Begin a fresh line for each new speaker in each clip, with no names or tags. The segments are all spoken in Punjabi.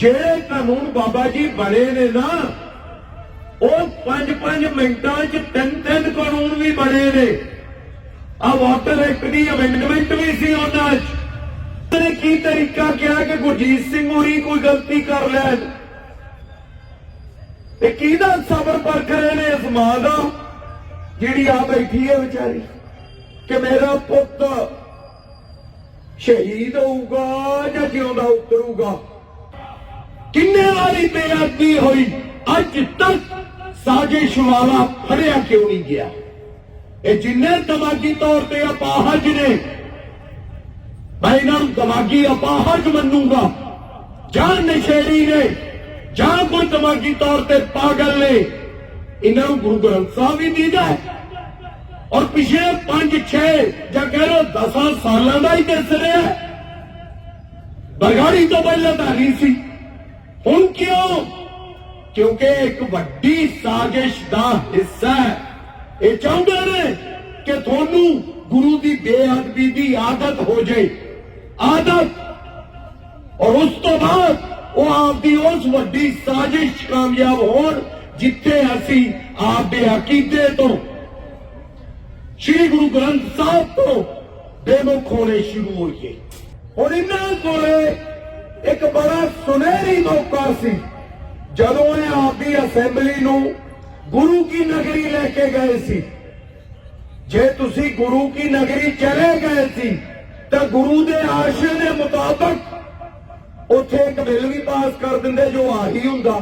ਜਿਹੜੇ ਕਾਨੂੰਨ ਬਾਬਾ ਜੀ ਬਣੇ ਨੇ ਨਾ, ਉਹ 5-5 ਮਿੰਟਾਂ 'ਚ ਤਿੰਨ ਤਿੰਨ ਕਾਨੂੰਨ ਵੀ ਬਣੇ ਨੇ। ਆ ਵਾਟਰ ਐਕਟ ਦੀ ਅਮੈਂਡਮੈਂਟ ਵੀ ਸੀ ਉਹਨਾਂ 'ਚ। ਨੇ ਕੀ ਤਰੀਕਾ ਕਿਹਾ ਕਿ ਗੁਰਜੀਤ ਸਿੰਘ ਹੋਰੀ ਕੋਈ ਗਲਤੀ ਕਰ ਲੈਣ? ਤੇ ਕਿਹਦਾ ਸਬਰ ਪਰਖ ਰਹੇ ਨੇ ਇਸ ਮਾਂ ਦਾ? ਜਿਹੜੀ ਆ ਬੈਠੀ ਹੈ ਵਿਚਾਰੀ। ਕਿ ਮੇਰਾ ਪੁੱਤ ਸ਼ਹੀਦ ਹੋਊਗਾ ਜਾਂ ਜਿਉਂਦਾ ਉਤਰੂਗਾ? ਕਿੰਨੇ ਵਾਰੀ ਬੇਅਦਬੀ ਹੋਈ? ਅੱਜ ਤੱਕ ਸਾਜ਼ਿਸ਼ ਵਾਲਾ ਫੜਿਆ ਕਿਉਂ ਨਹੀਂ ਗਿਆ? ਇਹ ਜਿੰਨੇ ਦਿਮਾਗੀ ਤੌਰ ਤੇ ਅਪਾਹਜ ਨੇ, ਮੈਂ ਇਹਨਾਂ ਨੂੰ ਦਿਮਾਗੀ ਅਪਾਹਜ ਮੰਨੂਗਾ। ਜਾਂ ਨਸ਼ੇੜੀ ਨੇ, ਜਾਂ ਕੋਈ ਦਿਮਾਗੀ ਤੌਰ ਤੇ ਪਾਗਲ ਨੇ, ਇਹਨਾਂ ਨੂੰ ਗੁਰੂ ਗ੍ਰੰਥ ਸਾਹਿਬ ਹੀ ਦੀਦਾ ਹੈ। ਔਰ ਪਿਛਲੇ 5 6 ਜਾਂ ਕਹਿ ਲੋ 10 ਸਾਲਾਂ ਦਾ ਹੀ ਦਿਸ ਰਿਹਾ ਬਰਗਾੜੀ ਤੋਂ ਪਹਿਲਾਂ ਤਾਂ ਨਹੀਂ ਸੀ। ਹੁਣ ਕਿਉਂ? ਕਿਉਂਕਿ ਇੱਕ ਵੱਡੀ ਸਾਜ਼ਿਸ਼ ਦਾ ਹਿੱਸਾ ਹੈ। ਇਹ ਚਾਹੁੰਦੇ ਨੇ ਕਿ ਤੁਹਾਨੂੰ ਗੁਰੂ ਦੀ ਬੇਅਦਬੀ ਦੀ ਆਦਤ ਹੋ ਜਾਏ। ਆਦਤ! ਔਰ ਉਸ ਤੋਂ ਬਾਅਦ ਉਹ ਆਪਦੀ ਉਸ ਵੱਡੀ ਸਾਜ਼ਿਸ਼ 'ਚ ਕਾਮਯਾਬ ਹੋਣ ਜਿੱਥੇ ਅਸੀਂ ਆਪਦੇ ਅਕੀਦੇ ਤੋਂ। ਸ੍ਰੀ ਗੁਰੂ ਗ੍ਰੰਥ ਸਾਹਿਬ ਤੋਂ ਬੇਮੁਖ ਹੋਣੇ ਸ਼ੁਰੂ ਹੋਈਏ। ਹੁਣ ਇਹਨਾਂ ਕੋਲੇ ਇੱਕ ਬੜਾ ਸੁਨਹਿਰੀ ਮੌਕਾ ਸੀ। ਜਦੋਂ ਇਹ ਆਪਦੀ ਅਸੈਂਬਲੀ ਨੂੰ ਗੁਰੂ ਕੀ ਨਗਰੀ ਲੈ ਕੇ ਗਏ ਸੀ। ਜੇ ਤੁਸੀਂ ਗੁਰੂ ਕੀ ਨਗਰੀ ਚਲੇ ਗਏ ਸੀ, ਤਾਂ ਗੁਰੂ ਦੇ ਆਸ਼ੇ ਦੇ ਮੁਤਾਬਕ ਉੱਥੇ ਇੱਕ ਬਿੱਲ ਵੀ ਪਾਸ ਕਰ ਦਿੰਦੇ ਜੋ ਆਹੀ ਹੁੰਦਾ।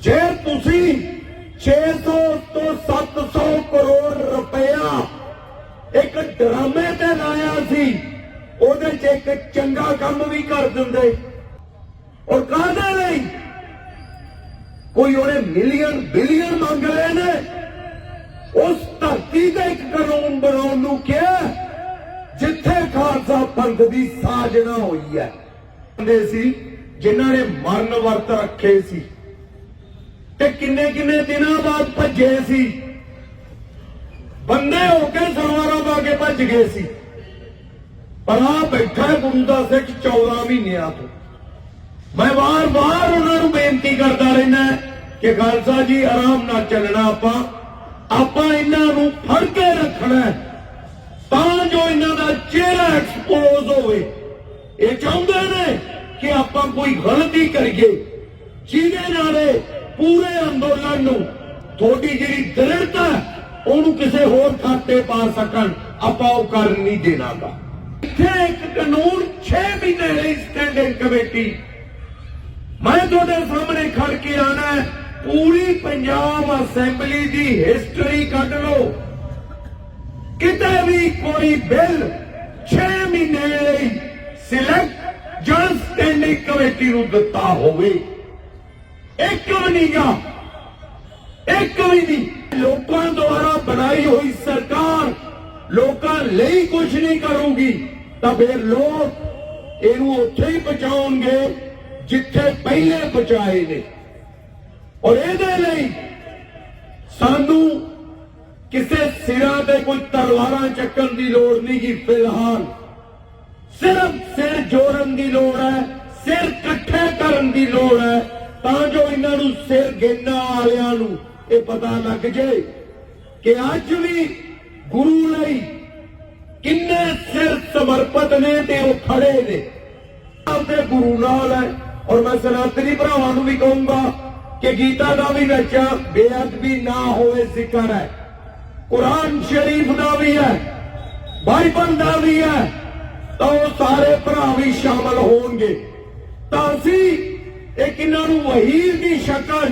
ਜੇ ਤੁਸੀਂ 600 ਤੋਂ 700 ਕਰੋੜ ਰੁਪਇਆ ਇੱਕ ਡਰਾਮੇ ਤੇ ਲਾਇਆ ਉਹਦੇ 'ਚ ਇੱਕ ਚੰਗਾ ਕੰਮ ਵੀ ਕਰ ਦਿੰਦੇ। ਔਰ ਕਾਹਦੇ ਲਈ? ਕੋਈ ਉਹਨੇ ਮਿਲੀਅਨ ਬਿਲੀਅਨ ਮੰਗ ਲਏ ਨੇ। ਉਸ ਧਰਤੀ ਤੇ ਇੱਕ ਕਾਨੂੰਨ ਬਣਾਉਣ ਨੂੰ ਕਿਹਾ ਜਿੱਥੇ ਖਾਲਸਾ ਪੰਥ ਦੀ ਸਾਜਣਾ ਹੋਈ ਹੈ। ਹੁੰਦੇ ਸੀ, ਜਿਨ੍ਹਾਂ ਨੇ ਮਰਨ ਵਰਤ ਰੱਖੇ ਸੀ, ਤੇ ਕਿੰਨੇ ਕਿੰਨੇ ਦਿਨਾਂ ਬਾਅਦ ਭੱਜੇ ਸੀ। ਬੰਦੇ ਹੋ ਕੇ ਸਰਵਾਰਾਂ ਪਾ ਕੇ ਭੱਜ ਗਏ ਸੀ। ਪਰ ਬੈਠਾ ਹੈ ਸਿੱਖ 14 ਮਹੀਨਿਆਂ ਤੋਂ। ਮੈਂ ਵਾਰ-ਵਾਰ ਉਹਨਾਂ ਨੂੰ ਬੇਨਤੀ ਕਰਦਾ ਰਹਿਣਾ ਕਿ ਖਾਲਸਾ ਜੀ, ਆਰਾਮ ਨਾਲ ਚੱਲਣਾ ਆਪਾਂ। ਆਪਾਂ ਇਹਨਾਂ ਨੂੰ ਫੜ ਕੇ ਰੱਖਣਾ ਤਾਂ ਜੋ ਇਹਨਾਂ ਦਾ ਚਿਹਰਾ ਐਕਸਪੋਜ਼ ਹੋਵੇ। ਇਹ ਚਾਹੁੰਦੇ ਨੇ ਕਿ ਆਪਾਂ ਕੋਈ ਗਲਤੀ ਕਰੀਏ। ਜਿਹਦੇ ਨਾਲ ਪੂਰੇ ਅੰਦੋਲਨ ਨੂੰ, ਤੁਹਾਡੀ ਜਿਹੜੀ ਦ੍ਰਿੜਤਾ ਉਹਨੂੰ ਕਿਸੇ ਹੋਰ ਖਾਤੇ ਪਾ ਸਕਣ। ਆਪਾਂ ਉਹ ਕਰਨ ਨਹੀਂ ਦੇਣਾਗਾ। ਇੱਥੇ ਇੱਕ ਕਾਨੂੰਨ 6 ਮਹੀਨੇ ਲਈ ਸਟੈਂਡਿੰਗ ਕਮੇਟੀ ਮੈਂ ਤੁਹਾਡੇ ਸਾਹਮਣੇ ਖੜ ਕੇ ਆਣਾ ਹੈ ਪੂਰੀ ਪੰਜਾਬ ਅਸੈਂਬਲੀ ਦੀ ਹਿਸਟਰੀ ਕੱਢ ਲਓ ਕਿਤੇ ਵੀ ਕੋਈ ਬਿੱਲ 6 ਮਹੀਨੇ ਲਈ ਸਿਲੈਕਟ ਜਾਂ ਸਟੈਂਡਿੰਗ ਕਮੇਟੀ ਨੂੰ ਦਿੱਤਾ ਹੋਵੇ ਇੱਕ ਵੀ ਨਹੀਂ ਗਾ ਇੱਕ ਵੀ ਨਹੀਂ ਲੋਕਾਂ ਦੁਆਰਾ ਬਣਾਈ ਹੋਈ ਸਰਕਾਰ ਲੋਕਾਂ ਲਈ ਕੁਝ ਨਹੀਂ ਕਰੂਗੀ ਤਾਂ ਫਿਰ ਲੋਕ ਇਹਨੂੰ ਉੱਥੇ ਹੀ ਪਹੁੰਚਾਉਣਗੇ ਜਿੱਥੇ ਪਹਿਲੇ ਪਹੁੰਚਾਏ ਨੇ। ਔਰ ਇਹਦੇ ਲਈ ਸਾਨੂੰ ਕਿਸੇ ਸਿਰਾਂ ਤੇ ਕੋਈ ਤਲਵਾਰਾਂ ਚੱਕਣ ਦੀ ਲੋੜ ਨਹੀਂ ਕਿ ਫਿਲਹਾਲ। ਸਿਰਫ ਸਿਰ ਜੋੜਨ ਦੀ ਲੋੜ ਹੈ, ਸਿਰ ਇਕੱਠੇ ਕਰਨ ਦੀ ਲੋੜ ਹੈ। ਤਾਂ ਜੋ ਇਹਨਾਂ ਨੂੰ ਸਿਰ ਗਿਣਨ ਵਾਲਿਆਂ ਨੂੰ ਇਹ ਪਤਾ ਲੱਗ ਜੇ ਕਿ ਅੱਜ ਵੀ ਗੁਰੂ ਲਈ ਕਿੰਨੇ ਸਿਰ ਸਮਰਪਿਤ ਨੇ ਤੇ ਉਹ ਖੜੇ ਨੇ। ਆਪਦੇ ਗੁਰੂ ਨਾਲ ਹੈ। ਔਰ ਮੈਂ ਸਨਾਤਨੀ ਭਰਾਵਾਂ ਨੂੰ ਵੀ ਕਹੂੰਗਾ ਕਿ ਗੀਤਾ ਦਾ ਵੀ ਵਿੱਚ ਬੇਅਦਬੀ ਨਾ ਹੋਵੇ ਜ਼ਿਕਰ ਹੈ। ਕੁਰਾਨ ਸ਼ਰੀਫ ਦਾ ਵੀ ਹੈ। ਬਾਈਬਲ ਦਾ ਵੀ ਹੈ। ਤਾਂ ਉਹ ਸਾਰੇ ਭਰਾ ਵੀ ਸ਼ਾਮਲ ਹੋਣਗੇ। ਤਾਂ ਅਸੀਂ ਇੱਕ ਇਹਨਾਂ ਨੂੰ ਵਹੀਰ ਦੀ ਸ਼ਕਲ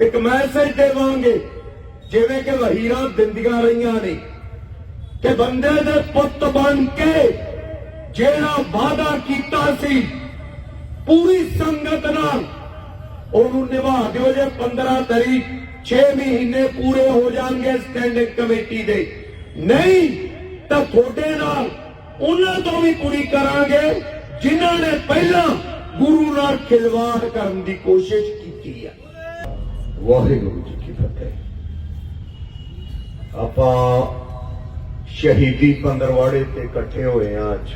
ਇੱਕ ਮੈਸੇਜ ਦੇਵਾਂਗੇ। ਜਿਵੇਂ ਕਿ ਵਹੀਰਾਂ ਦਿੰਦੀਆਂ ਰਹੀਆਂ ਨੇ। ਕਿ ਬੰਦੇ ਦੇ ਪੁੱਤ ਬਣ ਕੇ ਜਿਹੜਾ ਵਾਅਦਾ ਕੀਤਾ ਸੀ, ਪੂਰੀ ਸੰਗਤ ਨਾਲ ਉਹਨੂੰ ਨਿਭਾ ਦਿਓ ਜੇ 15 ਤਰੀਕ 6 ਮਹੀਨੇ ਪੂਰੇ ਹੋ ਜਾਣਗੇ ਸਟੈਂਡਿੰਗ ਕਮੇਟੀ ਦੇ। ਨਹੀਂ, ਤਾਂ ਤੁਹਾਡੇ ਨਾਲ ਉਹਨਾਂ ਤੋਂ ਵੀ ਪੂਰੀ ਕਰਾਂਗੇ ਜਿਨ੍ਹਾਂ ਨੇ ਪਹਿਲਾਂ ਗੁਰੂ ਨਾਲ ਖਿਲਵਾੜ ਕਰਨ ਦੀ ਕੋਸ਼ਿਸ਼ ਕੀਤੀ ਹੈ ਵਾਹਿਗੁਰੂ ਜੀ ਕੀ ਫਤਿਹ। ਆਪਾਂ ਸ਼ਹੀਦੀ ਪੰਦਰਵਾੜੇ ਤੇ ਇਕੱਠੇ ਹੋਏ ਆ ਅੱਜ।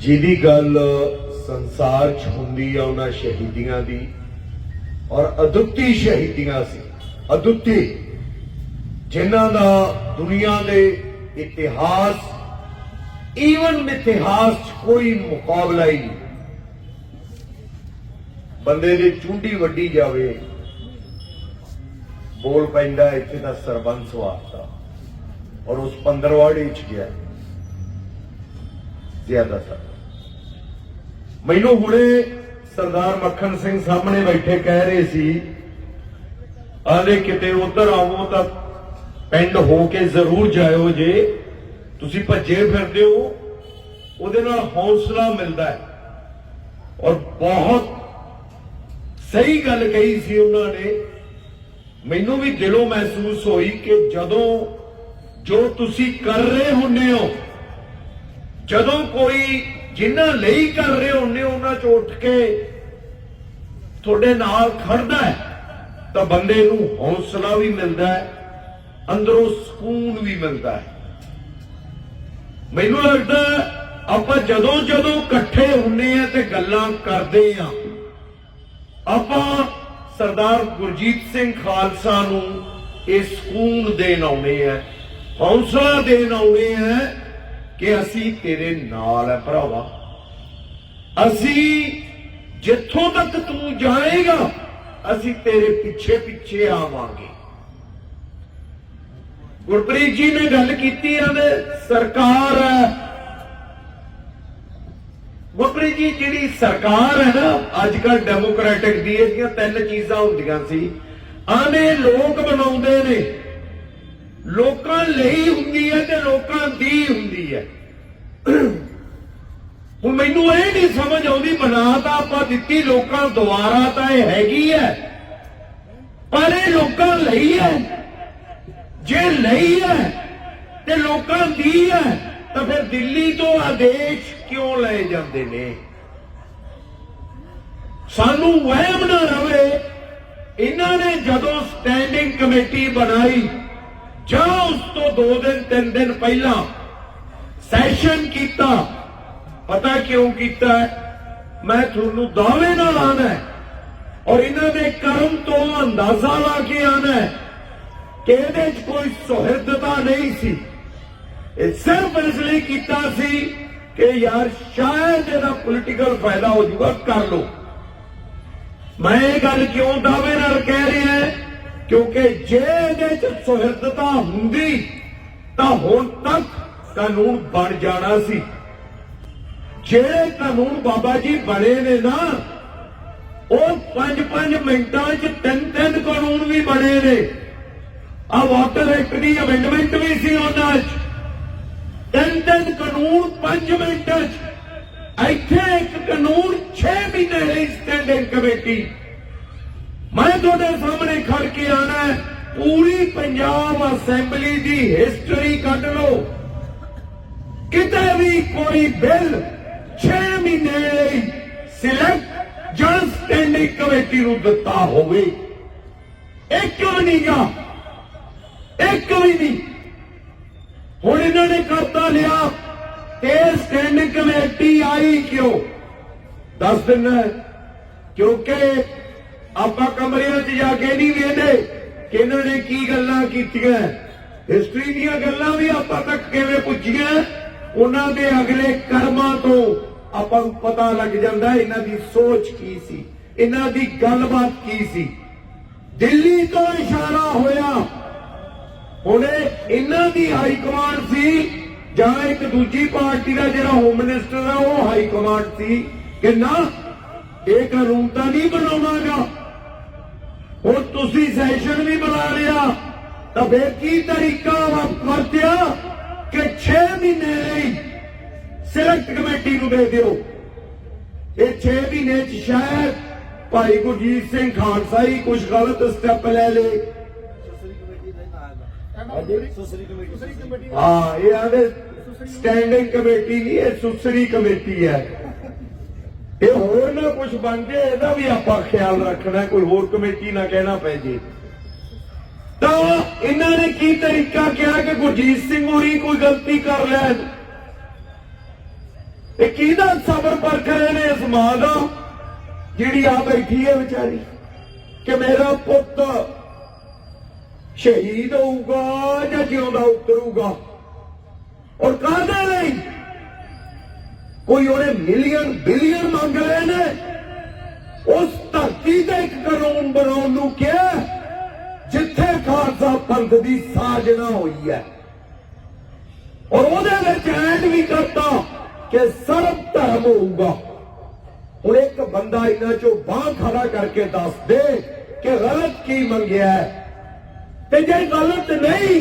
ਜਿਹਦੀ ਗੱਲ ਸੰਸਾਰ 'ਚ ਹੁੰਦੀ ਆ, ਉਹਨਾਂ ਸ਼ਹੀਦੀਆਂ ਦੀ, ਔਰ ਅਦੁੱਤੀ ਸ਼ਹੀਦੀਆਂ ਸੀ। ਅਦੁੱਤੀ, ਜਿਨ੍ਹਾਂ ਦਾ ਦੁਨੀਆ ਦੇ ਇਤਿਹਾਸ ਈਵਨ ਇਤਿਹਾਸ 'ਚ ਕੋਈ ਮੁਕਾਬਲਾ ਹੀ ਨਹੀਂ। ਬੰਦੇ ਦੀ ਚੁੰਡੀ ਵੱਡੀ ਜਾਵੇ ਬੋਲ ਪੈਂਦਾ ਇੱਥੇ ਦਾ ਸਰਬੰਸ ਵਾਸਤਾ। ਔਰ ਉਸ ਪੰਦਰਵਾੜੀ 'ਚ ਗਿਆ। ਜ਼ਿਆਦਾਤਰ ਮੈਨੂੰ ਹੁਣੇ ਸਰਦਾਰ ਮੱਖਣ ਸਿੰਘ ਸਾਹਮਣੇ ਬੈਠੇ ਕਹਿ ਰਹੇ ਸੀ ਆਲੇ ਕਿਤੇ ਉਧਰ ਆਵੋ ਤਾਂ ਪਿੰਡ ਹੋ ਕੇ ਜ਼ਰੂਰ ਜਾਇਓ ਜੇ। ਤੁਸੀਂ ਭੱਜੇ ਫਿਰਦੇ ਹੋ, ਉਹਦੇ ਨਾਲ ਹੌਸਲਾ ਮਿਲਦਾ ਹੈ। ਔਰ ਬਹੁਤ ਸਹੀ ਗੱਲ ਕਹੀ ਸੀ ਉਹਨਾਂ ਨੇ ਮੈਨੂੰ ਵੀ ਦਿਲੋਂ ਮਹਿਸੂਸ ਹੋਈ ਕਿ ਜਦੋਂ ਜੋ ਤੁਸੀਂ ਕਰ ਰਹੇ ਹੁੰਦੇ ਹੋ ਜਦੋਂ ਕੋਈ ਜਿਨ੍ਹਾਂ ਲਈ ਕਰ ਰਹੇ ਹੁੰਦੇ ਹੋ, ਉਹਨਾਂ ਚ ਉੱਠ ਕੇ ਤੁਹਾਡੇ ਨਾਲ ਖੜਦਾ ਹੈ ਤਾਂ ਬੰਦੇ ਨੂੰ ਹੌਸਲਾ ਵੀ ਮਿਲਦਾ ਹੈ ਅੰਦਰੋਂ ਸਕੂਨ ਵੀ ਮਿਲਦਾ ਹੈ। ਮੈਨੂੰ ਲੱਗਦਾ ਆਪਾਂ ਜਦੋਂ ਜਦੋਂ ਇਕੱਠੇ ਹੁੰਨੇ ਆ ਤੇ ਗੱਲਾਂ ਕਰਦੇ ਆ ਆਪਾਂ ਸਰਦਾਰ ਗੁਰਜੀਤ ਸਿੰਘ ਖਾਲਸਾ ਨੂੰ ਇਹ ਸਕੂਨ ਦੇਣ ਆਉਣੇ ਆ, ਹੌਸਲਾ ਦੇਣ ਆਉਣੇ ਆ ਕਿ ਅਸੀਂ ਤੇਰੇ ਨਾਲ ਹੈ ਭਰਾਵਾ। ਅਸੀਂ ਜਿੱਥੋਂ ਤੱਕ ਤੂੰ ਜਾਏਗਾ, ਅਸੀਂ ਤੇਰੇ ਪਿੱਛੇ ਪਿੱਛੇ ਆਵਾਂਗੇ। ਗੁਰਪ੍ਰੀਤ ਜੀ ਨੇ ਗੱਲ ਕੀਤੀ ਆ ਨੇ ਸਰਕਾਰ ਹੈ ਗੁਰਪ੍ਰੀਤ ਜੀ, ਜਿਹੜੀ ਸਰਕਾਰ ਹੈ ਨਾ ਅੱਜ ਕੱਲ ਡੈਮੋਕ੍ਰੈਟਿਕ ਦੀ, ਇਹਦੀਆਂ ਤਿੰਨ ਚੀਜ਼ਾਂ ਹੁੰਦੀਆਂ ਸੀ। ਆਨੇ ਲੋਕ ਬਣਾਉਂਦੇ ਨੇ। ਲੋਕਾਂ ਲਈ ਹੁੰਦੀ ਹੈ ਤੇ ਲੋਕਾਂ ਦੀ ਹੁੰਦੀ ਹੈ। ਹੁਣ ਮੈਨੂੰ ਇਹ ਨਹੀਂ ਸਮਝ ਆਉਂਦੀ ਬਣਾ ਤਾਂ ਆਪਾਂ ਦਿੱਤੀ, ਲੋਕਾਂ ਦੁਆਰਾ ਤਾਂ ਇਹ ਹੈਗੀ ਹੈ। ਪਰ ਇਹ ਲੋਕਾਂ ਲਈ ਹੈ। ਜੇ ਲਈ ਹੈ, ਤੇ ਲੋਕਾਂ ਦੀ ਹੈ। ਤਾਂ ਫਿਰ ਦਿੱਲੀ ਤੋਂ ਆਦੇਸ਼ ਕਿਉਂ ਲਏ ਜਾਂਦੇ ਨੇ? ਸਾਨੂੰ ਵਹਿਮ ਨਾ ਰਵੇ, ਇਹਨਾਂ ਨੇ ਜਦੋਂ ਸਟੈਂਡਿੰਗ ਕਮੇਟੀ ਬਣਾਈ, ਜਾਂ ਉਸ ਤੋਂ 2 ਦਿਨ 3 ਦਿਨ ਪਹਿਲਾਂ ਸੈਸ਼ਨ ਕੀਤਾ, ਪਤਾ ਕਿਉਂ ਕੀਤਾ? ਮੈਂ ਤੁਹਾਨੂੰ ਦਾਅਵੇ ਨਾਲ ਆਣਾ ਔਰ ਇਹਨਾਂ ਦੇ ਕਰਮ ਤੋਂ ਅੰਦਾਜ਼ਾ ਲਾ ਕੇ ਆਣਾ ਕਿ ਇਹਦੇ 'ਚ ਕੋਈ ਸੁਹਿਰਦਤਾ ਨਹੀਂ ਸੀ। ਇਹ ਸਿਰਫ ਇਸ ਲਈ ਕੀਤਾ ਸੀ ਕਿ ਯਾਰ ਸ਼ਾਇਦ ਇਹਦਾ ਪੋਲੀਟੀਕਲ ਫਾਇਦਾ ਹੋ ਜਾਊਗਾ, ਕਰ ਲੋ ਮੈਂ ਇਹ ਗੱਲ ਕਿਉਂ ਦਾਅਵੇ ਨਾਲ ਕਹਿ ਰਿਹਾ ਕਿਉਂਕਿ ਜੇ ਇਹਦੇ 'ਚ ਸੁਹਿਰਦਤਾ ਹੁੰਦੀ, ਤਾਂ ਹੁਣ ਤੱਕ ਕਾਨੂੰਨ ਬਣ ਜਾਣਾ ਸੀ। ਜਿਹੜੇ ਕਾਨੂੰਨ ਬਾਬਾ ਜੀ ਬਣੇ ਨੇ ਨਾ, ਉਹ 5-5 ਮਿੰਟਾਂ 'ਚ ਤਿੰਨ ਤਿੰਨ ਕਾਨੂੰਨ ਵੀ ਬਣੇ ਨੇ। ਆ ਵਾਟਰ ਐਕਟ ਦੀ ਅਮੈਂਡਮੈਂਟ ਵੀ ਸੀ ਉਹਨਾਂ 'ਚ। ਤਿੰਨ ਤਿੰਨ ਕਾਨੂੰਨ 5 ਮਿੰਟਾਂ 'ਚ। ਇੱਥੇ ਇੱਕ ਕਾਨੂੰਨ 6 ਮਹੀਨੇ ਲਈ ਸਟੈਂਡਿੰਗ ਕਮੇਟੀ ਮੈਂ ਤੁਹਾਡੇ ਸਾਹਮਣੇ ਖੜ ਕੇ ਆਣਾ ਪੂਰੀ ਪੰਜਾਬ ਅਸੈਂਬਲੀ ਦੀ ਹਿਸਟਰੀ ਕੱਢ ਲਓ। ਕਿਤੇ ਵੀ ਕੋਈ ਬਿੱਲ 6 ਮਹੀਨੇ ਲਈ ਸਿਲੈਕਟ ਜਾਂ ਸਟੈਂਡਿੰਗ ਕਮੇਟੀ ਨੂੰ ਦਿੱਤਾ ਹੋਵੇ। ਇੱਕ ਵੀ ਨਹੀਂ ਗਾ। ਇੱਕ ਵੀ ਨਹੀਂ। ਹੁਣ ਇਹਨਾਂ ਨੇ ਕਰਤਾ ਲਿਆ। ਤੇ ਸਟੈਂਡਿੰਗ ਕਮੇਟੀ ਆਈ ਕਿਉਂ? ਦੱਸ ਦਿਨ ਕਿਉਂਕਿ ਆਪਾਂ ਕਮਰਿਆਂ 'ਚ ਜਾ ਕੇ ਨਹੀਂ ਵੇਖਦੇ ਕਿ ਇਹਨਾਂ ਨੇ ਕੀ ਗੱਲਾਂ ਕੀਤੀਆਂ। ਹਿਸਟਰੀ ਦੀਆਂ ਗੱਲਾਂ ਵੀ ਆਪਾਂ ਤੱਕ ਕਿਵੇਂ ਪੁੱਜੀਆਂ, ਉਹਨਾਂ ਦੇ ਅਗਲੇ ਕਰਮਾਂ ਤੋਂ ਆਪਾਂ ਨੂੰ ਪਤਾ ਲੱਗ ਜਾਂਦਾ ਇਹਨਾਂ ਦੀ ਸੋਚ ਕੀ ਸੀ, ਇਹਨਾਂ ਦੀ ਗੱਲਬਾਤ ਕੀ ਸੀ। ਦਿੱਲੀ ਤੋਂ ਇਸ਼ਾਰਾ ਹੋਇਆ। ਹੁਣ ਇਹਨਾਂ ਦੀ ਹਾਈ ਕਮਾਂਡ ਸੀ, ਜਾਂ ਇੱਕ ਦੂਜੀ ਪਾਰਟੀ ਦਾ ਜਿਹੜਾ ਹੋਮ ਮਿਨਿਸਟਰ ਆ, ਉਹ ਹਾਈ ਕਮਾਂਡ ਸੀ ਕਿ ਨਾ, ਇਹ ਕਾਨੂੰਨ ਤਾਂ ਨਹੀਂ ਬਣਾਵਾਂਗਾ। ਹੁਣ ਤੁਸੀਂ ਸੈਸ਼ਨ ਵੀ ਬਣਾ ਲਿਆ, ਤਾਂ ਫਿਰ ਕੀ ਤਰੀਕਾ ਵਰਤਿਆ ਕਿ 6 ਮਹੀਨੇ ਲਈ ਸਿਲੈਕਟ ਕਮੇਟੀ ਨੂੰ ਦੇ ਦਿਓ? ਇਹ 6 ਮਹੀਨੇ ਚ ਸ਼ਾਇਦ ਭਾਈ ਗੁਰਜੀਤ ਸਿੰਘ ਖਾਲਸਾ ਹੀ ਕੁਝ ਗਲਤ ਸਟੈਪ ਲੈ ਲਏ ਲੇ ਹਾਂ। ਇਹ ਆਦੇ ਸਟੈਂਡਿੰਗ ਕਮੇਟੀ ਨਹੀਂ ਇਹ ਸੁਸਰੀ ਕਮੇਟੀ ਹੈ। ਇਹ ਹੋਰ ਨਾ ਕੁਝ ਬਣ ਜੇ ਇਹਦਾ ਵੀ ਆਪਾਂ ਖਿਆਲ ਰੱਖਣਾ ਕੋਈ ਹੋਰ ਕਮੇਟੀ ਨਾ ਕਹਿਣਾ ਪੈ ਜੇ। ਤਾਂ ਇਹਨਾਂ ਨੇ ਕੀ ਤਰੀਕਾ ਕਿਹਾ ਕਿ ਗੁਰਜੀਤ ਸਿੰਘ ਹੋਰੀ ਕੋਈ ਗਲਤੀ ਕਰ ਲੈਣ? ਇਹ ਕਿਹਦਾ ਸਬਰ ਪਰਖ ਰਹੇ ਨੇ ਇਸ ਮਾਂ ਦਾ ਜਿਹੜੀ ਆ ਬੈਠੀ ਹੈ ਵਿਚਾਰੀ? ਕਿ ਮੇਰਾ ਪੁੱਤ ਸ਼ਹੀਦ ਹੋਊਗਾ ਜਾਂ ਜਿਉਂਦਾ ਉਤਰੂਗਾ? ਔਰ ਕਾਹਦੇ ਲਈ? ਕੋਈ ਉਹਨੇ ਮਿਲੀਅਨ ਬਿਲੀਅਨ ਮੰਗ ਰਹੇ ਨੇ? ਉਸ ਧਰਤੀ ਤੇ ਇੱਕ ਕਾਨੂੰਨ ਬਣਾਉਣ ਨੂੰ ਕਿਹਾ, ਜਿੱਥੇ ਖਾਲਸਾ ਪੰਥ ਦੀ ਸਾਜਣਾ ਹੋਈ ਹੈ। ਔਰ ਉਹਦੇ ਵਿੱਚ ਐਡ ਵੀ ਕਰਤਾ ਕਿ ਸਰਬ ਧਰਮ ਹੋਊਗਾ। ਹੁਣ ਇੱਕ ਬੰਦਾ ਇਹਨਾਂ ਚੋਂ ਬਾਹ ਖੜਾ ਕਰਕੇ ਦੱਸ ਦੇ ਕਿ ਗਲਤ ਕੀ ਮੰਗਿਆ ਹੈ? ਤੇ ਜੇ ਗਲਤ ਨਹੀਂ,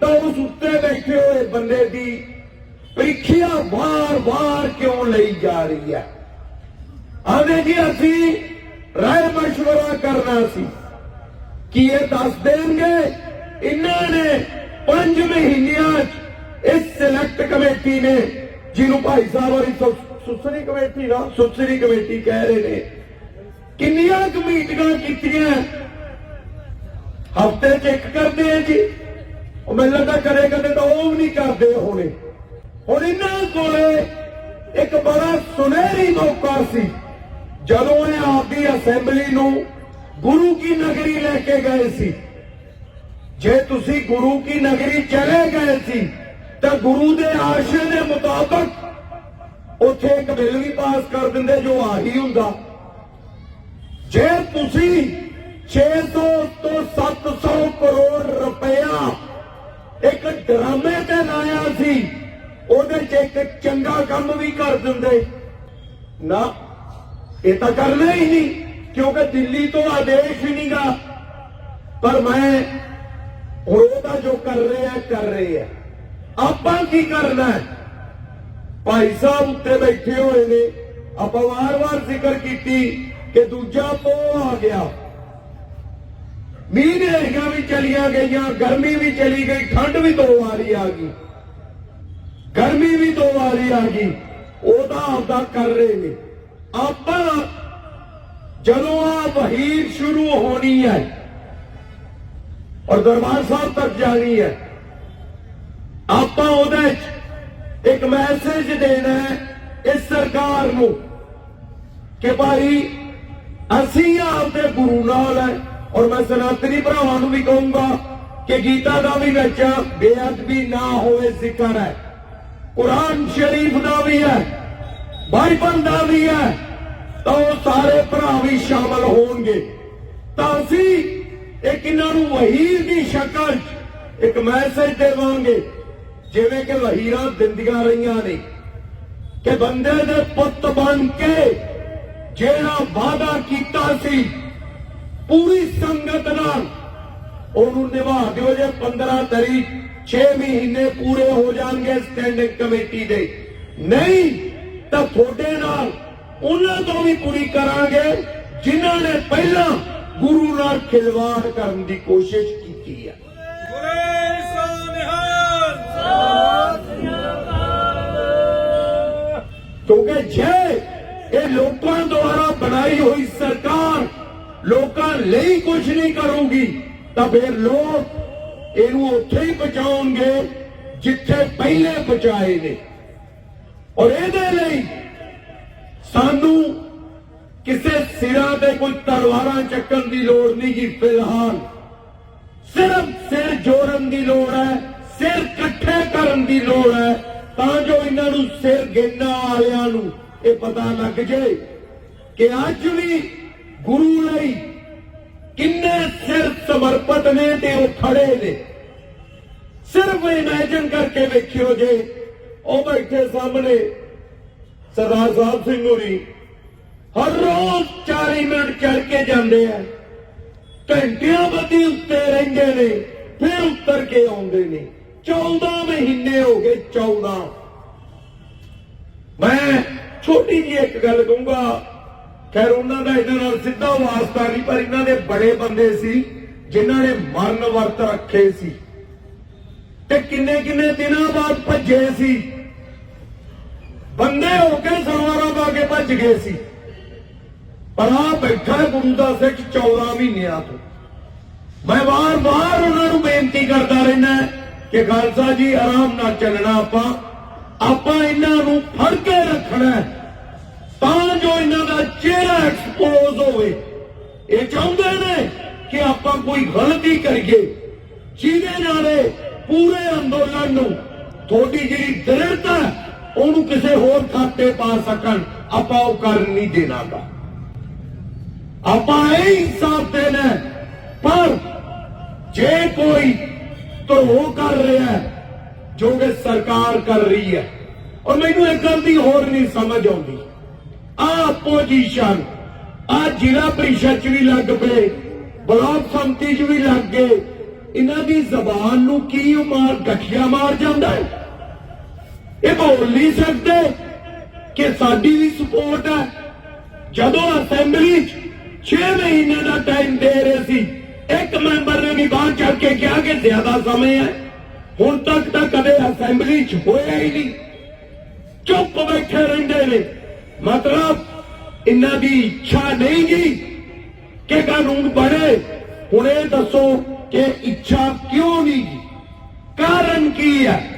ਤਾਂ ਉਸ ਉੱਤੇ ਬੈਠੇ ਹੋਏ ਬੰਦੇ ਦੀ ਪ੍ਰੀਖਿਆ ਵਾਰ-ਵਾਰ ਕਿਉਂ ਲਈ ਜਾ ਰਹੀ ਹੈ? ਆਦੇ ਜੀ ਅਸੀਂ, ਰਾਏ ਮਸ਼ਵਰਾ ਕਰਨਾ ਸੀ। ਕੀ ਇਹ ਦੱਸ ਦੇਣਗੇ? ਇਹਨਾਂ ਨੇ 5 ਮਹੀਨਿਆਂ 'ਚ ਇਸ ਸਿਲੈਕਟ ਕਮੇਟੀ ਨੇ, ਜਿਹਨੂੰ ਭਾਈ ਸਾਹਿਬ ਵਾਲੀ ਸੁਸਰੀ ਕਮੇਟੀ ਨਾ, ਸੁਸਰੀ ਕਮੇਟੀ ਕਹਿ ਰਹੇ ਨੇ, ਕਿੰਨੀਆਂ ਕੁ ਕੀਤੀਆਂ? ਹਫ਼ਤੇ 'ਚ ਇੱਕ ਕਰਦੇ ਆ ਜੀ। ਉਹ ਮੈਨੂੰ ਲੱਗਦਾ ਕਰੇ ਕਦੇ ਤਾਂ ਉਹ ਵੀ ਨਹੀਂ ਕਰਦੇ ਹੋਣੇ। ਹੁਣ ਇਹਨਾਂ ਕੋਲੇ ਇੱਕ ਬੜਾ ਸੁਨਹਿਰੀ ਮੌਕਾ ਸੀ। ਜਦੋਂ ਇਹ ਆਪਦੀ ਅਸੈਂਬਲੀ ਨੂੰ ਗੁਰੂ ਕੀ ਨਗਰੀ ਲੈ ਕੇ ਗਏ ਸੀ। ਜੇ ਤੁਸੀਂ ਗੁਰੂ ਕੀ ਨਗਰੀ ਚਲੇ ਗਏ ਸੀ, ਤਾਂ ਗੁਰੂ ਦੇ ਆਸ਼ੇ ਦੇ ਮੁਤਾਬਕ ਉੱਥੇ ਇੱਕ ਬਿੱਲ ਵੀ ਪਾਸ ਕਰ ਦਿੰਦੇ ਜੋ ਆਹੀ ਹੁੰਦਾ। ਜੇ ਤੁਸੀਂ 600 ਤੋਂ 700 ਕਰੋੜ ਰੁਪਇਆ ਇੱਕ ਡਰਾਮੇ ਤੇ ਲਾਇਆ ਸੀ। ਉਹਦੇ 'ਚ ਇੱਕ ਚੰਗਾ ਕੰਮ ਵੀ ਕਰ ਦਿੰਦੇ। ਨਾ, ਇਹ ਤਾਂ ਕਰਨਾ ਹੀ ਨਹੀਂ, ਕਿਉਂਕਿ ਦਿੱਲੀ ਤੋਂ ਆਦੇਸ਼ ਹੀ ਨਹੀਂਗਾ। ਪਰ ਮੈਂ ਹੁਣ ਤਾਂ ਜੋ ਕਰ ਰਿਹਾ ਕਰ ਰਹੇ ਆ ਆਪਾਂ ਕੀ ਕਰਨਾ ਭਾਈ ਸਾਹਿਬ ਉੱਤੇ ਬੈਠੇ ਹੋਏ ਨੇ। ਆਪਾਂ ਵਾਰ-ਵਾਰ ਜ਼ਿਕਰ ਕੀਤੀ ਕਿ ਦੂਜਾ ਪੋਹ ਆ ਗਿਆ। ਮੀਂਹ ਹੇਰੀਆਂ ਵੀ ਚਲੀਆਂ ਗਈਆਂ, ਗਰਮੀ ਵੀ ਚਲੀ ਗਈ, ਠੰਡ ਵੀ ਦੋ ਵਾਰੀ ਆ ਗਈ। ਗਰਮੀ ਵੀ ਦੋ ਵਾਰੀ ਆ ਗਈ। ਉਹਦਾ ਆਪਦਾ ਕਰ ਰਹੇ ਨੇ। ਆਪਾਂ ਜਦੋਂ ਆ ਵਹੀਰ ਸ਼ੁਰੂ ਹੋਣੀ ਹੈ ਔਰ ਦਰਬਾਰ ਸਾਹਿਬ ਤੱਕ ਜਾਣੀ ਹੈ, ਆਪਾਂ ਉਹਦੇ 'ਚ ਇੱਕ ਮੈਸੇਜ ਦੇਣਾ ਹੈ ਇਸ ਸਰਕਾਰ ਨੂੰ ਕਿ ਭਾਈ ਅਸੀਂ ਆਪਦੇ ਗੁਰੂ ਨਾਲ ਹੈ। ਔਰ ਮੈਂ ਸਨਾਤਨੀ ਭਰਾਵਾਂ ਨੂੰ ਵੀ ਕਹੂੰਗਾ ਕਿ ਗੀਤਾ ਦਾ ਵੀ ਵਿੱਚ ਬੇਅਦਬੀ ਨਾ ਹੋਵੇ ਜ਼ਿਕਰ ਹੈ। ਕੁਰਾਨ ਸ਼ਰੀਫ ਦਾ ਵੀ ਹੈ, ਬਾਈਬਲ ਦਾ ਵੀ ਹੈ, ਤਾਂ ਉਹ ਸਾਰੇ ਭਰਾ ਵੀ ਸ਼ਾਮਲ ਹੋਣਗੇ। ਤਾਂ ਅਸੀਂ ਇੱਕ ਇਹਨਾਂ ਨੂੰ ਵਹੀਰ ਦੀ ਸ਼ਕਲ 'ਚ ਇੱਕ ਮੈਸੇਜ ਦੇਵਾਂਗੇ। ਜਿਵੇਂ ਕਿ ਵਹੀਰਾਂ ਦਿੰਦੀਆਂ ਰਹੀਆਂ ਨੇ, ਕਿ ਬੰਦੇ ਦੇ ਪੁੱਤ ਬਣ ਕੇ ਜਿਹੜਾ ਵਾਅਦਾ ਕੀਤਾ ਸੀ ਪੂਰੀ ਸੰਗਤ ਨਾਲ ਉਹਨੂੰ ਨਿਭਾ ਦਿਓ ਜੇ 15 ਤਰੀਕ 6 ਮਹੀਨੇ ਪੂਰੇ ਹੋ ਜਾਣਗੇ ਸਟੈਂਡਿੰਗ ਕਮੇਟੀ ਦੇ ਨਹੀਂ ਤਾਂ ਤੁਹਾਡੇ ਨਾਲ ਉਹਨਾਂ ਤੋਂ ਵੀ ਪੂਰੀ ਕਰਾਂਗੇ ਜਿਨ੍ਹਾਂ ਨੇ ਪਹਿਲਾਂ ਗੁਰੂ ਨਾਲ ਖਿਲਵਾੜ ਕਰਨ ਦੀ ਕੋਸ਼ਿਸ਼ ਕੀਤੀ ਹੈ
ਬੋਲੇ ਸੋ ਨਿਹਾਲ
ਕਿਉਂਕਿ ਜੇ ਇਹ ਲੋਕਾਂ ਦੁਆਰਾ ਬਣਾਈ ਹੋਈ ਸਰਕਾਰ ਲੋਕਾਂ ਲਈ ਕੁਝ ਨਹੀਂ ਕਰੂਗੀ, ਤਾਂ ਫਿਰ ਲੋਕ ਇਹਨੂੰ ਉੱਥੇ ਹੀ ਪਹੁੰਚਾਉਣਗੇ ਜਿੱਥੇ ਪਹਿਲੇ ਪਹੁੰਚਾਏ ਨੇ। ਔਰ ਇਹਦੇ ਲਈ ਸਾਨੂੰ ਕਿਸੇ ਸਿਰਾਂ ਤੇ ਕੋਈ ਤਲਵਾਰਾਂ ਚੱਕਣ ਦੀ ਲੋੜ ਨਹੀਂ ਕਿ ਫਿਲਹਾਲ। ਸਿਰਫ ਸਿਰ ਜੋੜਨ ਦੀ ਲੋੜ ਹੈ, ਸਿਰ ਇਕੱਠੇ ਕਰਨ ਦੀ ਲੋੜ ਹੈ, ਤਾਂ ਜੋ ਇਹਨਾਂ ਨੂੰ ਸਿਰ ਗਿਣਨ ਵਾਲਿਆਂ ਨੂੰ ਇਹ ਪਤਾ ਲੱਗ ਜੇ ਕਿ ਅੱਜ ਵੀ ਗੁਰੂ ਲਈ ਕਿੰਨੇ ਸਿਰ ਸਮਰਪਿਤ ਨੇ ਤੇ ਉਹ ਖੜੇ ਨੇ। ਸਿਰਫ ਇਮੇਜਿਨ ਕਰਕੇ ਵੇਖਿਓ ਜੇ, ਉਹ ਬੈਠੇ ਸਾਹਮਣੇ ਸਰਦਾਰ ਸਾਹਿਬ ਸਿੰਘ ਹੋਰੀ। ਹਰ ਰੋਜ਼ 40 ਮਿੰਟ ਚੱਲ ਕੇ ਜਾਂਦੇ ਆ। ਘੰਟਿਆਂ ਬੱਧੀ ਉੱਤੇ ਰਹਿੰਦੇ ਨੇ, ਫਿਰ ਉੱਤਰ ਕੇ ਆਉਂਦੇ ਨੇ। 14 ਮਹੀਨੇ ਹੋ ਗਏ 14 ਮੈਂ ਛੋਟੀ ਜਿਹੀ ਇੱਕ ਗੱਲ ਕਹੂੰਗਾ ਖੈਰ, ਉਹਨਾਂ ਦਾ ਇਹਨਾਂ ਨਾਲ ਸਿੱਧਾ ਵਾਸਤਾ ਨਹੀਂ, ਪਰ ਇਹਨਾਂ ਦੇ ਬੜੇ ਬੰਦੇ ਸੀ, ਜਿਨ੍ਹਾਂ ਨੇ ਮਰਨ ਵਰਤ ਰੱਖੇ ਸੀ। ਤੇ ਕਿੰਨੇ ਕਿੰਨੇ ਦਿਨਾਂ ਬਾਅਦ ਭੱਜੇ ਸੀ। ਬੰਦੇ ਹੋ ਕੇ ਸਲਵਾਰਾਂ ਪਾ ਕੇ ਭੱਜ ਗਏ ਸੀ। ਪਰ ਆ ਬੈਠਾ ਗੁਰੂ ਦਾ ਸਿੱਖ 14 ਮਹੀਨਿਆਂ ਤੋਂ। ਮੈਂ ਵਾਰ-ਵਾਰ ਉਹਨਾਂ ਨੂੰ ਬੇਨਤੀ ਕਰਦਾ ਰਹਿਣਾ ਕਿ ਖਾਲਸਾ ਜੀ, ਆਰਾਮ ਨਾਲ ਚੱਲਣਾ ਆਪਾਂ। ਆਪਾਂ ਇਹਨਾਂ ਨੂੰ ਫੜ ਕੇ ਰੱਖਣਾ ਤਾਂ ਜੋ ਇਹਨਾਂ ਦਾ ਚਿਹਰਾ ਐਕਸਪੋਜ਼ ਹੋਵੇ। ਇਹ ਚਾਹੁੰਦੇ ਨੇ ਕਿ ਆਪਾਂ ਕੋਈ ਗਲਤੀ ਕਰੀਏ ਜਿਹਦੇ ਨਾਲ ਇਹ ਪੂਰੇ ਅੰਦੋਲਨ ਨੂੰ ਤੁਹਾਡੀ ਜਿਹੜੀ ਦ੍ਰਿੜਤਾ ਹੈ, ਉਹਨੂੰ ਕਿਸੇ ਹੋਰ ਖਾਤੇ ਪਾ ਸਕਣ। ਆਪਾਂ ਉਹ ਕਰਨ ਨਹੀਂ ਦੇਣਾਗਾ। ਆਪਾਂ ਇਹ ਇਨਸਾਫ ਦੇਣਾ ਪਰ ਜੇ ਕੋਈ ਧਰੋ ਕਰ ਰਿਹਾ ਜੋ ਕਿ ਸਰਕਾਰ ਕਰ ਰਹੀ ਹੈ ਔਰ ਮੈਨੂੰ ਇੱਕ ਗੱਲ ਦੀ ਹੋਰ ਨਹੀਂ ਸਮਝ ਆਉਂਦੀ। ਆ ਆਪੋਜੀਸ਼ਨ ਆ ਜ਼ਿਲ੍ਹਾ ਪ੍ਰੀਸ਼ਦ ਚ ਵੀ ਲੱਗ ਪਏ, ਬਲਾਕ ਸੰਮਤੀ ਚ ਵੀ ਲੱਗ ਗਏ। ਇਹਨਾਂ ਦੀ ਜ਼ਬਾਨ ਨੂੰ ਕੀ ਮਾਰ ਗਠੀਆ ਮਾਰ ਜਾਂਦਾ ਹੈ? ਇਹ ਬੋਲ ਨਹੀਂ ਸਕਦੇ ਕਿ ਸਾਡੀ ਵੀ ਸਪੋਰਟ ਹੈ। ਜਦੋਂ ਅਸੈਂਬਲੀ 'ਚ 6 ਮਹੀਨੇ ਦਾ ਟਾਈਮ ਦੇ ਰਹੇ ਸੀ, ਇੱਕ ਮੈਂਬਰ ਨੇ ਵੀ ਬਾਹਰ ਚੜ ਕੇ ਕਿਹਾ ਕਿ ਜ਼ਿਆਦਾ ਸਮੇਂ ਹੈ। ਹੁਣ ਤੱਕ ਤਾਂ ਕਦੇ ਅਸੈਂਬਲੀ 'ਚ ਹੋਇਆ ਹੀ ਨਹੀਂ। ਚੁੱਪ ਬੈਠੇ ਰਹਿੰਦੇ ਨੇ। ਮਤਲਬ ਇਹਨਾਂ ਦੀ ਇੱਛਾ ਨਹੀਂ ਜੀ ਕਿ ਕਾਨੂੰਨ ਬਣੇ। ਹੁਣ ਇਹ ਦੱਸੋ ਕਿ ਇੱਛਾ ਕਿਉਂ ਨਹੀਂ ਗੀ? ਕਾਰਨ ਕੀ ਹੈ?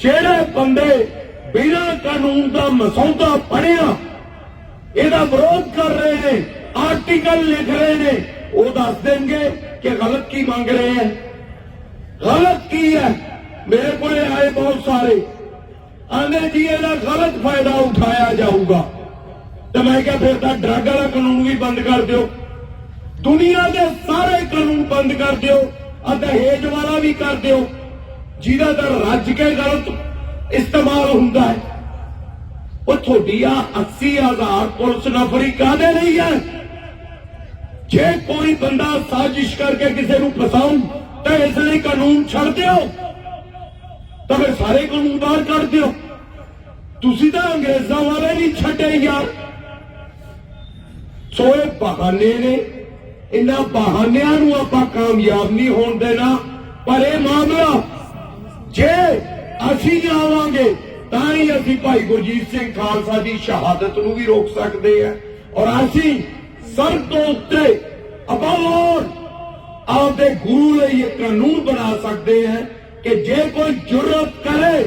ਜਿਹੜੇ ਬੰਦੇ ਬਿਨਾਂ ਕਾਨੂੰਨ ਦਾ ਮਸੌਦਾ ਪੜਿਆ ਇਹਦਾ ਵਿਰੋਧ ਕਰ ਰਹੇ ਨੇ ਆਰਟੀਕਲ ਲਿਖ ਰਹੇ ਨੇ, ਉਹ ਦੱਸ ਦੇਣਗੇ ਕਿ ਗਲਤ ਕੀ ਮੰਗ ਰਹੇ ਹੈ। ਗਲਤ ਕੀ ਹੈ? ਮੇਰੇ ਕੋਲੇ ਆਏ ਬਹੁਤ ਸਾਰੇ ਆਂਦੇ ਜੀ, ਇਹਦਾ ਗਲਤ ਫਾਇਦਾ ਉਠਾਇਆ ਜਾਊਗਾ। ਤੇ ਮੈਂ ਕਿਹਾ ਫਿਰ ਤਾਂ ਡਰੱਗ ਵਾਲਾ ਕਾਨੂੰਨ ਵੀ ਬੰਦ ਕਰ ਦਿਓ। ਦੁਨੀਆ ਦੇ ਸਾਰੇ ਕਾਨੂੰਨ ਬੰਦ ਕਰ ਦਿਓ ਅਤੇ ਹੇਜ ਵਾਲਾ ਵੀ ਕਰ ਦਿਓ। ਜਿਹਦਾ ਤਾਂ ਰੱਜ ਕੇ ਗਲਤ ਇਸਤੇਮਾਲ ਹੁੰਦਾ ਹੈ। ਉਹ ਤੁਹਾਡੀ ਆ 80000 ਪੁਲਿਸ ਨਫਰੀ ਕਾਦੇ ਲਈ ਹੈ? ਜੇ ਕੋਈ ਬੰਦਾ ਸਾਜ਼ਿਸ਼ ਕਰਕੇ ਕਿਸੇ ਨੂੰ ਫਸਾਉ ਤਾਂ ਇਸ ਲਈ ਕਾਨੂੰਨ ਛੱਡ ਦਿਓ। ਤਾਂ ਫਿਰ ਸਾਰੇ ਕਾਨੂੰਨ ਬਾਹਰ ਕੱਢ ਦਿਓ। ਤੁਸੀਂ ਤਾਂ ਅੰਗਰੇਜ਼ਾਂ ਵਾਲੇ ਨਹੀਂ ਛੱਡੇ ਯਾਰ। ਸੋ ਇਹ ਬਹਾਨੇ ਨੇ। ਇਹਨਾਂ ਬਹਾਨਿਆਂ ਨੂੰ ਆਪਾਂ ਕਾਮਯਾਬ ਨਹੀਂ ਹੋਣ ਦੇਣਾ। ਪਰ ਇਹ ਮਾਮਲਾ, ਜੇ ਅਸੀਂ ਆਵਾਂਗੇ ਤਾਂ ਹੀ ਅਸੀਂ ਭਾਈ ਗੁਰਜੀਤ ਸਿੰਘ ਖਾਲਸਾ ਦੀ ਸ਼ਹਾਦਤ ਨੂੰ ਵੀ ਰੋਕ ਸਕਦੇ ਹਾਂ। ਔਰ ਅਸੀਂ ਸਰ ਤੋਂ ਉੱਤੇ ਅਬੋਰ ਆਪਦੇ ਗੁਰੂ ਲਈ ਇੱਕ ਕਾਨੂੰਨ ਬਣਾ ਸਕਦੇ ਹਾਂ। ਕਿ ਜੇ ਕੋਈ ਜੁਰਤ ਕਰੇ,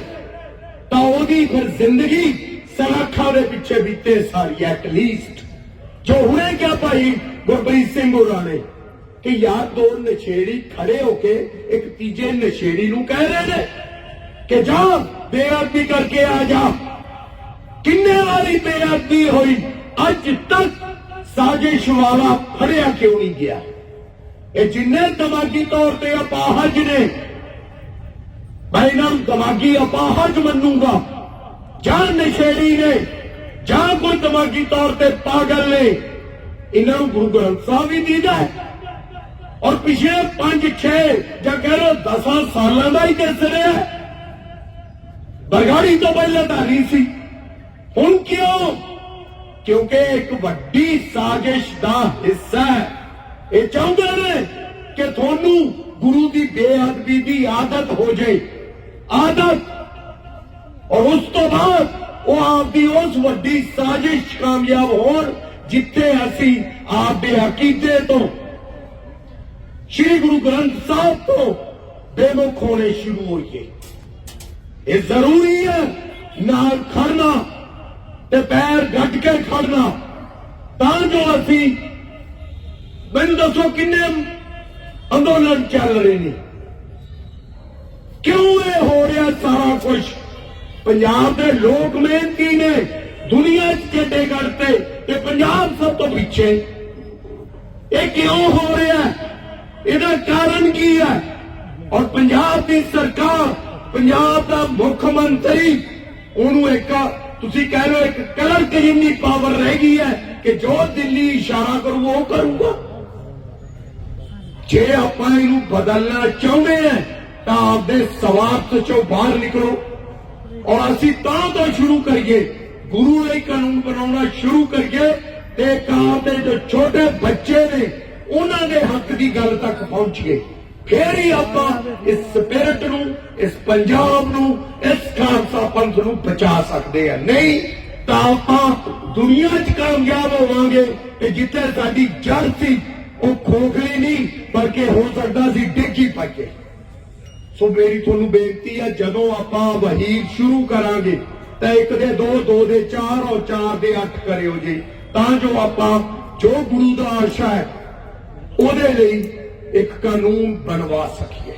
ਤਾਂ ਉਹਦੀ ਫਿਰ ਜ਼ਿੰਦਗੀ ਸਲਾਖਾਂ ਦੇ ਪਿੱਛੇ ਬੀਤੇ ਸਾਰੀ ਐਟ ਲੀਸਟ ਜੋ ਹੁਣੇ ਕਿਹਾ ਭਾਈ ਗੁਰਪ੍ਰੀਤ ਸਿੰਘ ਹੋਰਾਂ ਨੇ ਕਿ ਯਾਰ ਦੋ ਨਸ਼ੇੜੀ ਖੜੇ ਹੋ ਕੇ ਇੱਕ ਤੀਜੇ ਨਸ਼ੇੜੀ ਨੂੰ ਕਹਿ ਰਹੇ ਨੇ ਕਿ ਜਾ, ਬੇਅਦਬੀ ਕਰਕੇ ਆ ਜਾ। ਕਿੰਨੇ ਵਾਰੀ ਬੇਅਦਬੀ ਹੋਈ, ਅੱਜ ਤੱਕ ਸਾਜ਼ਿਸ਼ ਵਾਲਾ ਫੜਿਆ ਕਿਉਂ ਨਹੀਂ ਗਿਆ? ਇਹ ਜਿੰਨੇ ਦਿਮਾਗੀ ਤੌਰ ਤੇ ਅਪਾਹਜ ਨੇ ਮੈਂ ਇਹਨਾਂ ਨੂੰ ਦਿਮਾਗੀ ਅਪਾਹਜ ਮੰਨੂਗਾ ਜਾਂ ਨਸ਼ੇੜੀ ਨੇ, ਜਾਂ ਕੋਈ ਦਿਮਾਗੀ ਤੌਰ ਤੇ ਪਾਗਲ ਨੇ। ਇਹਨਾਂ ਨੂੰ ਗੁਰੂ ਗ੍ਰੰਥ ਸਾਹਿਬ ਵੀ ਦੀਦਾ ਹੈ। ਔਰ ਪਿਛਲੇ 5 6 ਜਾਂ ਕਹਿ ਲੋ 10 ਸਾਲਾਂ ਦਾ ਹੀ ਦਿਸ ਰਿਹਾ ਬਰਗਾੜੀ ਤੋਂ ਪਹਿਲਾਂ ਧਾਰੀ ਸੀ। ਹੁਣ ਕਿਉਂ? ਕਿਉਂਕਿ ਇੱਕ ਵੱਡੀ ਸਾਜ਼ਿਸ਼ ਦਾ ਹਿੱਸਾ ਹੈ। ਇਹ ਚਾਹੁੰਦੇ ਨੇ ਕਿ ਤੁਹਾਨੂੰ ਗੁਰੂ ਦੀ ਬੇਅਦਬੀ ਦੀ ਆਦਤ ਹੋ ਜਾਏ। ਆਦਤ। ਔਰ ਉਸ ਤੋਂ ਬਾਅਦ ਉਹ ਆਪ ਦੀ ਉਸ ਵੱਡੀ ਸਾਜ਼ਿਸ਼ ਕਾਮਯਾਬ ਹੋਣ ਜਿੱਥੇ ਅਸੀਂ ਆਪ ਦੇ ਅਕੀਦੇ ਤੋਂ ਸ੍ਰੀ ਗੁਰੂ ਗ੍ਰੰਥ ਸਾਹਿਬ ਤੋਂ ਬੇਮੁਖ ਹੋਣੇ ਸ਼ੁਰੂ ਹੋਈਏ। ਇਹ ਜ਼ਰੂਰੀ ਹੈ ਨਾਲ ਖੜਨਾ ਤੇ ਪੈਰ ਗੱਡ ਕੇ ਖੜਨਾ। ਤਾਂ ਜੋ ਅਸੀਂ ਮੈਨੂੰ ਦੱਸੋ ਕਿੰਨੇ ਅੰਦੋਲਨ ਚੱਲ ਰਹੇ ਨੇ। ਕਿਉਂ ਇਹ ਹੋ ਰਿਹਾ ਸਾਰਾ ਕੁਝ ਪੰਜਾਬ ਦੇ ਲੋਕ ਮਿਹਨਤੀ ਨੇ, ਦੁਨੀਆ 'ਚ ਚੱਡੇ ਕਰਦੇ ਤੇ ਪੰਜਾਬ ਸਭ ਤੋਂ ਪਿੱਛੇ। ਇਹ ਕਿਉਂ ਹੋ ਰਿਹਾ? ਇਹਦਾ ਕਾਰਨ ਕੀ ਹੈ? ਔਰ ਪੰਜਾਬ ਦੀ ਸਰਕਾਰ, ਪੰਜਾਬ ਦਾ ਮੁੱਖ ਮੰਤਰੀ, ਉਹਨੂੰ ਇੱਕ, ਤੁਸੀਂ ਕਹਿ ਲਓ ਇੱਕ ਕਲਰਕ ਜਿੰਨੀ ਪਾਵਰ ਰਹਿ ਗਈ ਹੈ ਕਿ ਜੋ ਦਿੱਲੀ ਇਸ਼ਾਰਾ ਕਰੂ, ਉਹ ਕਰੂਗਾ। ਜੇ ਆਪਾਂ ਇਹਨੂੰ ਬਦਲਣਾ ਚਾਹੁੰਦੇ ਹਾਂ ਤਾਂ ਆਪਦੇ ਸਵਾਰਥ ਚੋਂ ਬਾਹਰ ਨਿਕਲੋ। ਔਰ ਅਸੀਂ ਤਾਂ ਤੋਂ ਸ਼ੁਰੂ ਕਰੀਏ। ਗੁਰੂ ਲਈ ਕਾਨੂੰਨ ਬਣਾਉਣਾ ਸ਼ੁਰੂ ਕਰੀਏ ਤੇ ਕਾਰ ਦੇ ਜੋ ਛੋਟੇ ਬੱਚੇ ਨੇ, ਉਹਨਾਂ ਦੇ ਹੱਕ ਦੀ ਗੱਲ ਤੱਕ ਪਹੁੰਚੀਏ। ਫੇਰ ਹੀ ਆਪਾਂ ਇਸ ਸਪਿਰਿਟ ਨੂੰ, ਇਸ ਪੰਜਾਬ ਨੂੰ, ਇਸ ਖਾਲਸਾ ਪੰਥ ਨੂੰ ਬਚਾ ਸਕਦੇ ਆ ਨਹੀਂ, ਤਾਂ ਆਪਾਂ ਦੁਨੀਆ 'ਚ ਕਾਮਯਾਬ ਹੋਵਾਂਗੇ ਤੇ ਜਿੱਥੇ ਸਾਡੀ ਜੜ ਸੀ, ਉਹ ਖੋਖਲੀ ਨਹੀਂ, ਬਲਕਿ ਹੋ ਸਕਦਾ ਸੀ ਡਿੱਗੀ ਪਾਈਏ। ਸੋ ਮੇਰੀ ਤੁਹਾਨੂੰ ਬੇਨਤੀ ਹੈ, ਜਦੋਂ ਆਪਾਂ ਵਹੀਰ ਸ਼ੁਰੂ ਕਰਾਂਗੇ, ਤਾਂ ਇੱਕ ਦੇ ਦੋ ਦੋ ਦੇ ਚਾਰ ਔਰ ਚਾਰ ਦੇ ਅੱਠ ਕਰਿਓ ਜੀ। ਤਾਂ ਜੋ ਆਪਾਂ, ਜੋ ਗੁਰੂ ਦਾ ਆਸ਼ਾ ਹੈ, ਉਹਦੇ ਲਈ ਇੱਕ ਕਾਨੂੰਨ ਬਣਵਾ ਸਕੀਏ।